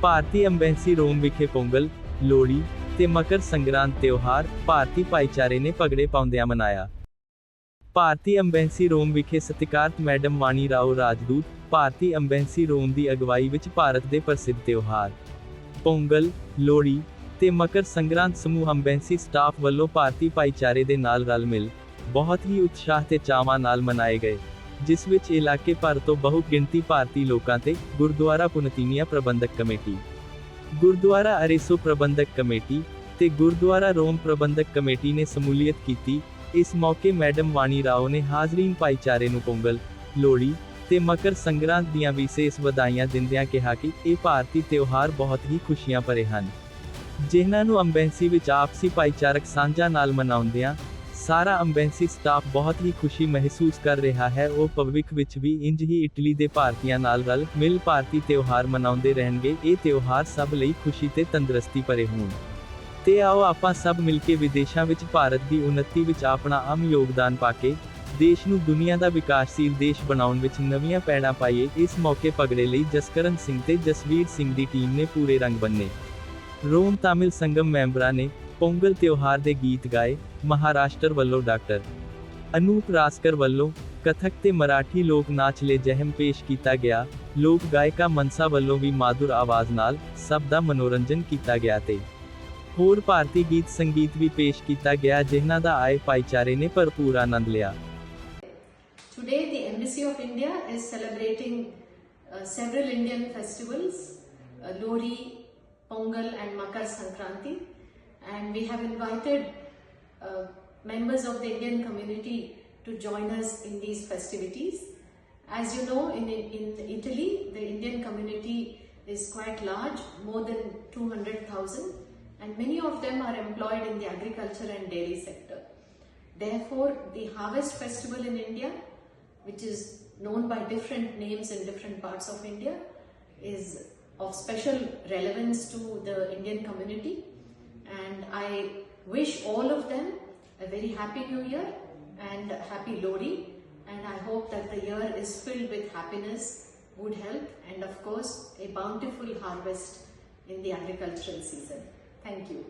ਭਾਰਤੀ embassy Rome ਵਿਖੇ ਪੋਂਗਲ, ਲੋਹੜੀ ਤੇ ਮਕਰ ਸੰਗਰਾਂਦ ਤਿਉਹਾਰ ਭਾਰਤੀ ਭਾਈਚਾਰੇ ਨੇ ਪਗੜੇ ਪਾਉਂਦਿਆਂ ਮਨਾਇਆ। ਭਾਰਤੀ ਅੰਬੈਸੀ ਰੋਮ ਵਿਖੇ ਸਤਿਕਾਰਤ ਮੈਡਮ ਵਾਣੀ ਰਾਓ ਰਾਜਦੂਤ, ਭਾਰਤੀ ਅੰਬੈਸੀ ਰੋਮ ਦੀ ਅਗਵਾਈ ਵਿੱਚ ਭਾਰਤ ਦੇ ਪ੍ਰਸਿੱਧ ਤਿਉਹਾਰ। ਪੋਂਗਲ, ਲੋਹੜੀ ਤੇ ਮਕਰ ਸੰਗਰਾਂਦ ਸਮੂਹ ਅੰਬੈਸੀ ਸਟਾਫ ਵੱਲੋਂ ਭਾਰਤੀ ਭਾਈਚਾਰੇ ਦੇ ਨਾਲ ਰਲ ਮਿਲ ਬਹੁਤ ਹੀ ਉਤਸ਼ਾਹ ਤੇ ਚਾਵਾਂ ਨਾਲ ਮਨਾਏ ਗਏ। ਜਿਸ ਵਿੱਚ ਇਲਾਕੇ ਭਰ ਤੋਂ ਬਹੁ ਗਿਣਤੀ ਭਾਰਤੀ ਲੋਕਾਂ ਤੇ Gurdwara Pontinia Prabandhak committee, Gurdwara Arezzo Prabandhak committee ਤੇ ਗੁਰਦੁਆਰਾ ਰੋਮ ਪ੍ਰਬੰਧਕ ਕਮੇਟੀ ਨੇ ਸਮੂਲੀਅਤ ਕੀਤੀ। ਇਸ ਮੌਕੇ ਮੈਡਮ ਵਾਣੀ ਰਾਓ ਨੇ ਹਾਜ਼ਰੀਨ ਭਾਈਚਾਰੇ ਨੂੰ ਪੋਂਗਲ, ਲੋਹੜੀ ਤੇ ਮਕਰ ਸੰਗਰਾਂਦ ਦੀਆਂ ਵਿਸ਼ੇਸ਼ ਵਧਾਈਆਂ ਦਿੰਦਿਆਂ ਕਿਹਾ ਕਿ ਇਹ ਭਾਰਤੀ ਤਿਉਹਾਰ ਬਹੁਤ ਹੀ ਖੁਸ਼ੀਆਂ ਭਰੇ ਹਨ। ਜਿਨ੍ਹਾਂ ਨੂੰ ਅੰਬੈਂਸੀ ਵਿੱਚ ਆਪਸੀ ਭਾਈਚਾਰਕ ਸਾਂਝਾ ਨਾਲ ਮਨਾਉਂਦਿਆਂ ਸਾਰਾ ਅੰਬੈਂਸੀ ਸਟਾਫ ਬਹੁਤ ਹੀ ਖੁਸ਼ੀ ਮਹਿਸੂਸ ਕਰ ਰਿਹਾ ਹੈ। ਉਹ ਭਵਿੱਖ ਵਿੱਚ ਵੀ ਇੰਜ ਹੀ ਇਟਲੀ ਦੇ ਭਾਰਤੀਆਂ ਨਾਲ ਰਲ ਮਿਲ ਭਾਰਤੀ ਤਿਉਹਾਰ ਮਨਾਉਂਦੇ ਰਹਿਣਗੇ। ਇਹ ਤਿਉਹਾਰ ਸਭ ਲਈ ਖੁਸ਼ੀ ਤੇ ਤੰਦਰੁਸਤੀ ਭਰੇ ਹੋਣ। ਤੇ ਆਓ ਆਪਾਂ ਸਭ ਮਿਲ ਕੇ ਵਿਦੇਸ਼ਾਂ ਵਿੱਚ ਭਾਰਤ ਦੀ ਉન્નਤੀ ਵਿੱਚ ਆਪਣਾ ਅਮ ਯੋਗਦਾਨ ਪਾ ਕੇ ਦੇਸ਼ ਨੂੰ ਦੁਨੀਆ ਦਾ ਵਿਕਾਸਸ਼ੀਲ ਦੇਸ਼ ਬਣਾਉਣ ਵਿੱਚ ਨਵੀਆਂ ਪੈੜਾਂ ਪਾਈਏ। ਇਸ ਮੌਕੇ ਪਗੜੇ ਲਈ ਜਸਕਰਨ ਸਿੰਘ ਤੇ ਜਸਵੀਰ ਸਿੰਘ ਦੀ ਟੀਮ ਨੇ ਪੂਰੇ ਰੰਗ ਬੰਨੇ। ਰੋਮ ਤਾਮਿਲ ਸੰਗਮ ਮੈਂਬਰਾਂ ਨੇ ਪੋਂਗਲ ਤਿਉਹਾਰ ਦੇ ਗੀਤ ਗਾਏ ਮਹਾਰਾਸ਼ਟਰ ਵੱਲੋਂ ਡਾਕਟਰ ਅਨੂਪ ਰਾਸਕਰ ਵੱਲੋਂ ਕਥਕ ਤੇ ਮਰਾਠੀ ਲੋਕ ਨਾਚ ਲੈ ਜਹਿਮ ਪੇਸ਼ ਕੀਤਾ ਗਿਆ। ਲੋਕ ਗਾਇਕਾ ਮਨਸਾ ਵੱਲੋਂ ਵੀ ਮਾਧੁਰ ਆਵਾਜ਼ ਨਾਲ ਸਭ ਦਾ ਮਨੋਰੰਜਨ ਕੀਤਾ ਗਿਆ ਤੇ ਹੋਰ ਭਾਰਤੀ ਗੀਤ ਸੰਗੀਤ ਵੀ ਪੇਸ਼ ਕੀਤਾ ਗਿਆ ਜਿਨ੍ਹਾਂ ਦਾ ਆਏ ਭਾਈਚਾਰੇ ਨੇ ਭਰਪੂਰ ਆਨੰਦ ਲਿਆ। Today, the Embassy of India is celebrating uh, several Indian festivals uh, Lori, Pongal, and Makar Sankranti. And we have invited uh, members of the Indian community to join us in these festivities. As you know, in, in Italy, the Indian community is quite large, more than 200,000, and many of them are employed in the agriculture and dairy sector. Therefore, the Harvest Festival in India, which is known by different names in different parts of India, is of special relevance to the Indian community. And I wish all of them a very happy new year and happy Lodi. And I hope that the year is filled with happiness, good health, and of course, a bountiful harvest in the agricultural season. Thank you.